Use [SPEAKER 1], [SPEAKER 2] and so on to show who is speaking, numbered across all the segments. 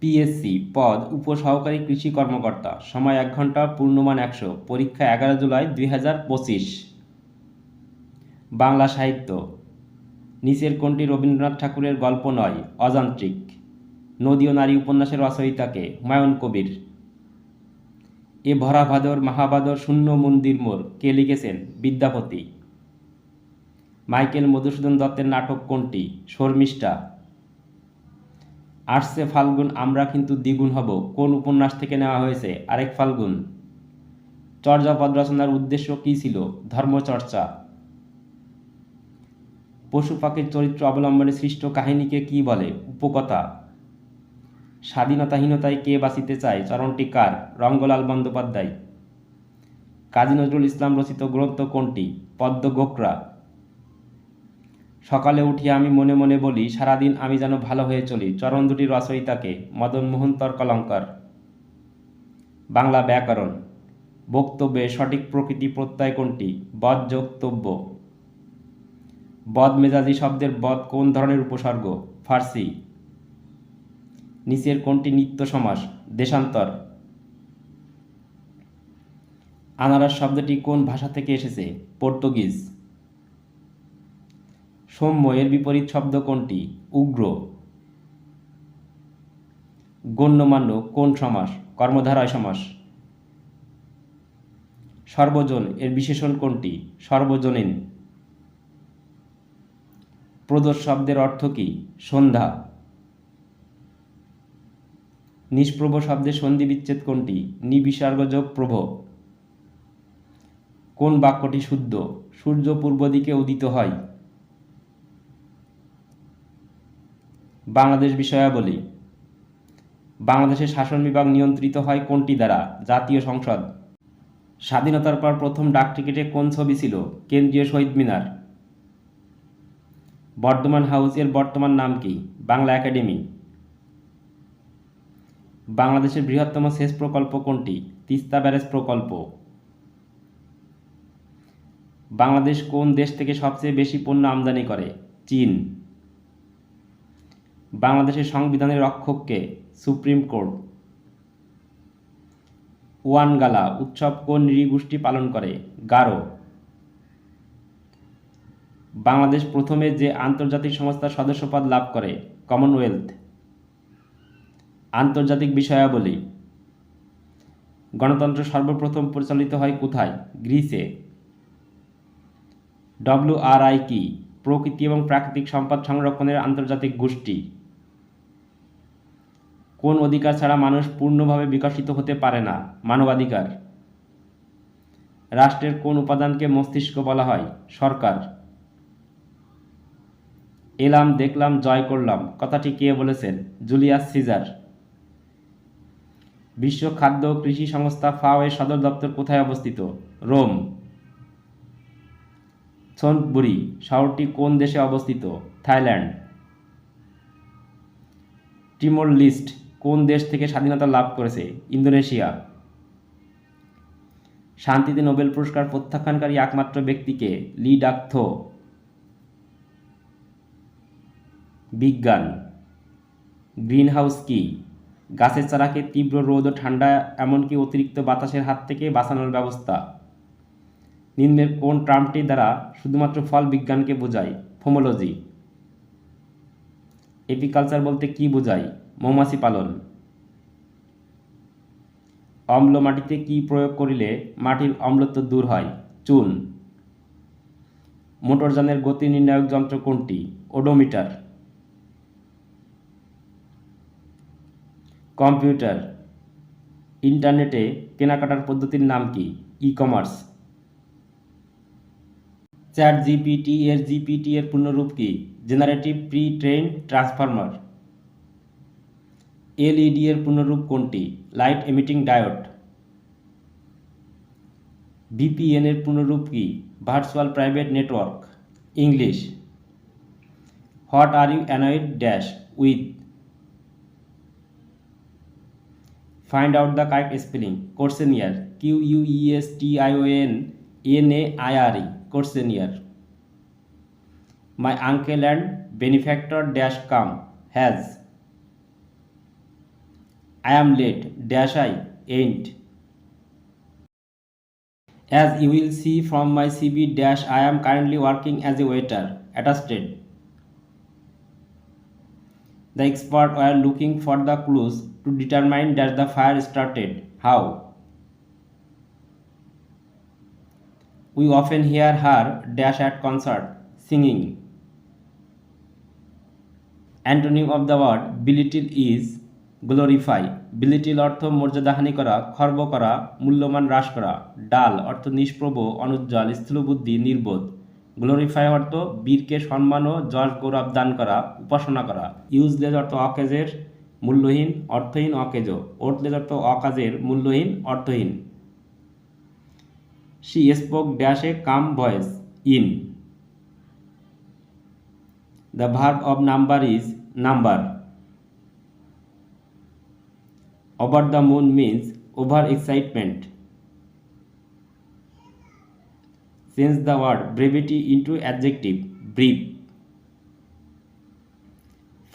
[SPEAKER 1] PSC পদ উপসহকারী কৃষি কর্মকর্তা সময় এক ঘন্টা পূর্ণমান একশো পরীক্ষা এগারো জুলাই দুই বাংলা সাহিত্য নিচের কোনটি রবীন্দ্রনাথ ঠাকুরের গল্প নয় অযান্ত্রিক নদী ও নারী উপন্যাসের রচয়িতাকে হুমায়ুন কবির এ ভরা ভাদর মহাবাদর শূন্য মন্দির মোর কে লিখেছেন বিদ্যাপতি মাইকেল মধুসূদন দত্তের নাটক কোনটি শর্মিষ্ঠা আসছে ফাল্গুন আমরা কিন্তু দ্বিগুণ হব কোন উপন্যাস থেকে নেওয়া হয়েছে আরেক ফাল্গুন চর্যাপদ রচনার উদ্দেশ্য কী ছিল ধর্মচর্চা পশু পাখির চরিত্র অবলম্বনে সৃষ্ট কাহিনীকে কি বলে উপকথা স্বাধীনতাহীনতায় কে বাঁচিতে চায় চরণটি কার রঙ্গলাল বন্দ্যোপাধ্যায় কাজী নজরুল ইসলাম রচিত গ্রন্থ কোনটি পদ্ম গোকরা সকালে উঠিয়া আমি মনে মনে বলি সারাদিন আমি যেন ভালো হয়ে চলি চরণ দুটি রচয়িতাকে মদনমোহন তর্কলঙ্কার বাংলা ব্যাকরণ বক্তব্যে সঠিক প্রকৃতি প্রত্যয় কোনটি বদ বদযোক্তব্য বদ মেজাজি শব্দের বদ কোন ধরনের উপসর্গ ফার্সি নিচের কোনটি নিত্য সমাস দেশান্তর আনারস শব্দটি কোন ভাষা থেকে এসেছে পর্তুগিজ সৌম্য এর বিপরীত শব্দ কোনটি উগ্র গণ্যমান্য কোন সমাস কর্মধারায় সমাস সর্বজন এর বিশেষণ কোনটি সর্বজনীন প্রদোষ শব্দের অর্থ কী সন্ধ্যা নিষ্প্রভ শব্দের সন্ধি বিচ্ছেদ কোনটি নিবিসর্গযোগ প্রভ কোন বাক্যটি শুদ্ধ সূর্য পূর্ব দিকে উদিত হয় বাংলাদেশ বিষয়াবলী বাংলাদেশের শাসন বিভাগ নিয়ন্ত্রিত হয় কোনটি দ্বারা জাতীয় সংসদ স্বাধীনতার পর প্রথম ডাক টিকিটে কোন ছবি ছিল কেন্দ্রীয় শহীদ মিনার বর্ধমান হাউস এর বর্তমান নাম কি বাংলা একাডেমি বাংলাদেশের বৃহত্তম সেচ প্রকল্প কোনটি তিস্তা ব্যারেজ প্রকল্প বাংলাদেশ কোন দেশ থেকে সবচেয়ে বেশি পণ্য আমদানি করে চীন বাংলাদেশের সংবিধানের রক্ষককে সুপ্রিম কোর্ট ওয়ানগালা উৎসব কোন নৃগোষ্ঠী পালন করে গারো বাংলাদেশ প্রথমে যে আন্তর্জাতিক সংস্থার সদস্যপদ লাভ করে কমনওয়েলথ আন্তর্জাতিক বিষয়াবলী গণতন্ত্র সর্বপ্রথম পরিচালিত হয় কোথায় গ্রিসে ডব্লিউআরআই কি প্রকৃতি এবং প্রাকৃতিক সম্পদ সংরক্ষণের আন্তর্জাতিক গোষ্ঠী কোন অধিকার ছাড়া মানুষ পূর্ণভাবে বিকশিত হতে পারে না মানবাধিকার রাষ্ট্রের কোন উপাদানকে মস্তিষ্ক বলা হয় সরকার এলাম দেখলাম জয় করলাম কথাটি কে বলেছেন জুলিয়াস সিজার বিশ্ব খাদ্য কৃষি সংস্থা ফাও এর সদর দপ্তর কোথায় অবস্থিত রোম সোনপুরি শহরটি কোন দেশে অবস্থিত থাইল্যান্ড টিমোর লিস্ট কোন দেশ থেকে স্বাধীনতা লাভ করেছে ইন্দোনেশিয়া শান্তিতে নোবেল পুরস্কার প্রত্যাখ্যানকারী একমাত্র ব্যক্তিকে লি ডাকথ বিজ্ঞান গ্রিনহাউস কি গাছের চারাকে তীব্র রোদ ও ঠান্ডা এমনকি অতিরিক্ত বাতাসের হাত থেকে বাঁচানোর ব্যবস্থা নিম্নের কোন টার্মটি দ্বারা শুধুমাত্র ফল বিজ্ঞানকে বোঝায় ফোমোলজি এপিকালচার বলতে কি বোঝায় মৌমাছি পালন অম্ল মাটিতে কি প্রয়োগ করিলে মাটির অম্লত্ব দূর হয় চুন মোটরযানের গতি নির্ণায়ক যন্ত্র কোনটি ওডোমিটার কম্পিউটার ইন্টারনেটে কেনাকাটার পদ্ধতির নাম কি ই কমার্স চ্যাট জিপিটি এর জিপিটি এর পূর্ণরূপ কি generative pre train transformer LED এর পূর্ণরূপ কোনটি লাইট এমিটিং ডায়ট ভিপিএন এর পূর্ণরূপ কি virtual private network English what are you annoyed dash with find out the correct spelling questionnaire Q U E S T I O N N A I R E questionnaire. My uncle and benefactor dash come has. I am late dash I ain't. As you will see from my CV dash I am currently working as a waiter attested. The expert were looking for the clues to determine that the fire started. How? We often hear her dash at concert singing antonym of the word belittle is glorify belittle অর্থ মর্যাদাহানি করা খর্ব করা মূল্যমান হ্রাস করা ডাল অর্থ নিষ্প্রভ অনুজ্জ্বল স্থূলবুদ্ধি নির্বোধ গ্লোরিফাই অর্থ বীরকে সম্মান ও যশ গৌরব দান করা উপাসনা করা ইউজলেস অর্থ অকেজের মূল্যহীন অর্থহীন অকেজ ওটলেস অর্থ অকাজের মূল্যহীন অর্থহীন She spoke dash a calm voice in. The verb of number is number. Over the moon means over excitement. Change the word brevity into adjective brief.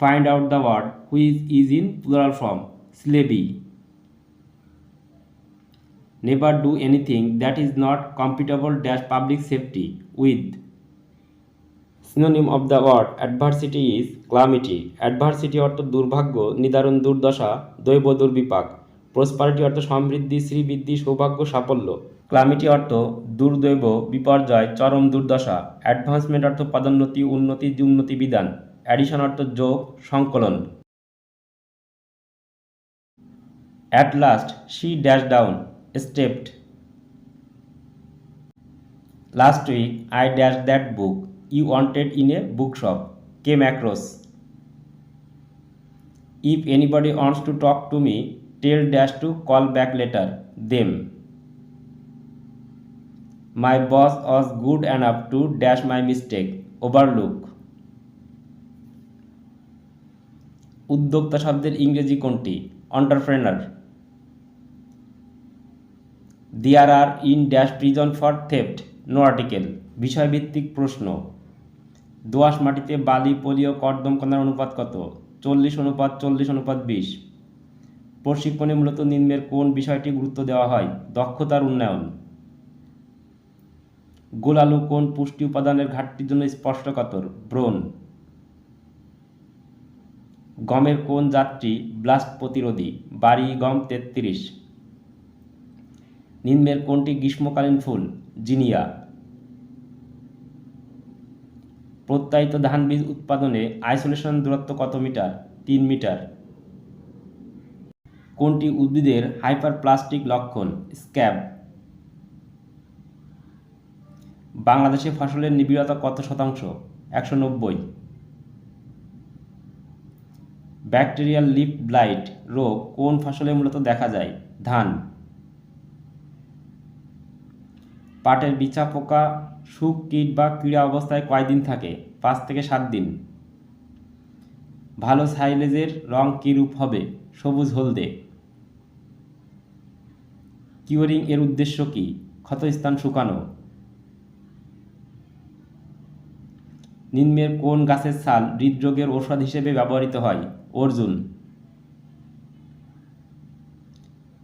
[SPEAKER 1] Find out the word which is in plural form, slavey. never do anything that is not compatible dash public safety with synonym of the word adversity is calamity adversity অর্থ দুর্ভাগ্য নিদারুণ দুর্দশা দৈব দুর্বিপাক prosperity অর্থ সমৃদ্ধি শ্রীবৃদ্ধি সৌভাগ্য সাফল্য ক্লামিটি অর্থ দুর্দৈব বিপর্যয় চরম দুর্দশা অ্যাডভান্সমেন্ট অর্থ পদোন্নতি উন্নতি উন্নতি বিধান অ্যাডিশন অর্থ যোগ সংকলন at last C dash down stepped. Last week, I dashed that book you wanted in a bookshop, came across. If anybody wants to talk to me, tell dash to call back later, them. My boss was good enough to dash my mistake, overlook. উদ্যোক্তা শব্দের ইংরেজি কোনটি entrepreneur there are in dash prison for theft no article বিষয়ভিত্তিক প্রশ্ন দোয়াশ মাটিতে বালি polio কর্দম কণার অনুপাত কত চল্লিশ অনুপাত চল্লিশ অনুপাত বিশ প্রশিক্ষণে মূলত নিম্নের কোন বিষয়টি গুরুত্ব দেওয়া হয় দক্ষতার উন্নয়ন গোলালু কোন পুষ্টি উপাদানের ঘাটতির জন্য স্পষ্টকাতর ব্রণ গমের কোন জাতটি ব্লাস্ট প্রতিরোধী বাড়ি গম তেত্রিশ নিম্নের কোনটি গ্রীষ্মকালীন ফুল জিনিয়া প্রত্যায়িত ধান বীজ উৎপাদনে আইসোলেশন দূরত্ব কত মিটার তিন মিটার কোনটি উদ্ভিদের হাইপার প্লাস্টিক লক্ষণ স্ক্যাব বাংলাদেশে ফসলের নিবিড়তা কত শতাংশ একশো নব্বই ব্যাকটেরিয়াল লিপ ব্লাইট রোগ কোন ফসলে মূলত দেখা যায় ধান পাটের বিছা পোকা শুক কীট বা ক্রীড়া অবস্থায় কয়দিন থাকে পাঁচ থেকে সাত দিন ভালো সাইলেজের রং কীরূপ হবে সবুজ হলদে কিওরিং এর উদ্দেশ্য কী ক্ষতস্থান শুকানো নিম্নের কোন গাছের ছাল হৃদরোগের ওষুধ হিসেবে ব্যবহৃত হয় অর্জুন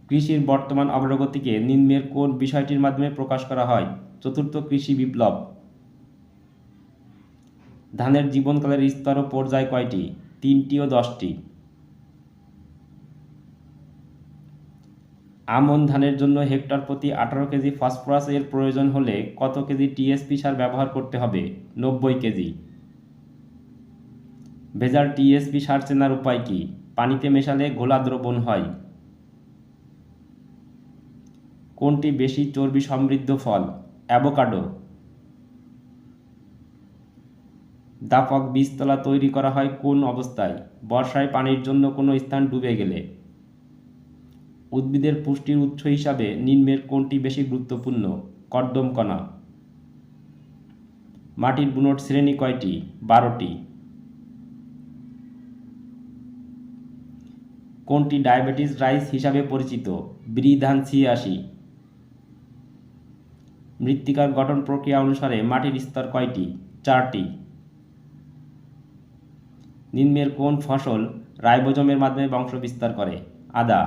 [SPEAKER 1] কৃষির বর্তমান অগ্রগতিকে নিম্নের কোন বিষয়টির মাধ্যমে প্রকাশ করা হয় চতুর্থ কৃষি বিপ্লব ধানের জীবনকালের স্তর ও পর্যায় কয়টি তিনটি ও দশটি আমন ধানের জন্য হেক্টর প্রতি আঠারো কেজি ফসফরাস এর প্রয়োজন হলে কত কেজি টিএসপি সার ব্যবহার করতে হবে নব্বই কেজি ভেজাল টিএসপি সার চেনার উপায় কি পানিতে মেশালে ঘোলা দ্রবণ হয় কোনটি বেশি চর্বি সমৃদ্ধ ফল অ্যাভোকাডো দাপক বীজতলা তৈরি করা হয় কোন অবস্থায় বর্ষায় পানির জন্য কোনো স্থান ডুবে গেলে উদ্ভিদের পুষ্টির উৎস হিসাবে নিম্নের কোনটি বেশি গুরুত্বপূর্ণ কর্দমকণা মাটির বুনট শ্রেণী কয়টি বারোটি কোনটি ডায়াবেটিস রাইস হিসাবে পরিচিত ব্রিধান সিয়াশি ছিয়াশি মৃত্তিকার গঠন প্রক্রিয়া অনুসারে মাটির স্তর কয়টি চারটি নিম্নের কোন ফসল রাইবোজমের মাধ্যমে বংশ বিস্তার করে আদা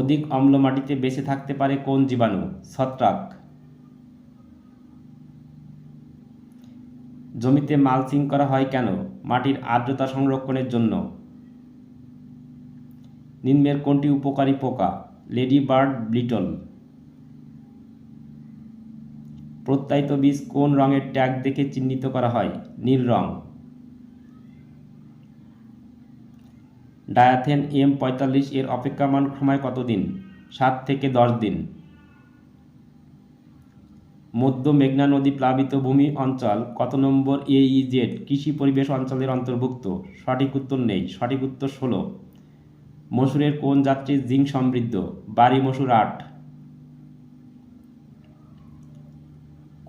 [SPEAKER 1] অধিক অম্ল মাটিতে বেঁচে থাকতে পারে কোন জীবাণু ছত্রাক জমিতে মালচিং করা হয় কেন মাটির আর্দ্রতা সংরক্ষণের জন্য নিম্নের কোনটি উপকারী পোকা লেডি বার্ড ব্লিটল প্রত্যায়িত বীজ কোন রঙের ট্যাগ দেখে চিহ্নিত করা হয় নীল রং ডায়াথেন এম পঁয়তাল্লিশ এর অপেক্ষামান সময় কতদিন সাত থেকে দশ দিন মধ্য মেঘনা নদী প্লাবিত ভূমি অঞ্চল কত নম্বর এইজেড e কৃষি পরিবেশ অঞ্চলের অন্তর্ভুক্ত সঠিক উত্তর নেই সঠিক উত্তর ষোলো মসুরের কোন যাত্রী জিঙ্ক সমৃদ্ধ বাড়ি মসুর আট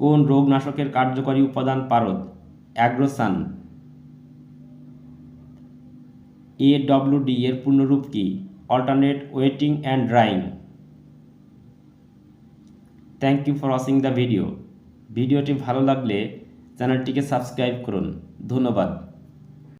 [SPEAKER 1] কোন রোগনাশকের কার্যকরী উপাদান পারদ অ্যাগ্রোসান এডব্লিউডি এর পূর্ণরূপ কি alternate wetting and drying thank you for watching the video ভিডিওটি ভালো লাগলে চ্যানেলটিকে সাবস্ক্রাইব করুন ধন্যবাদ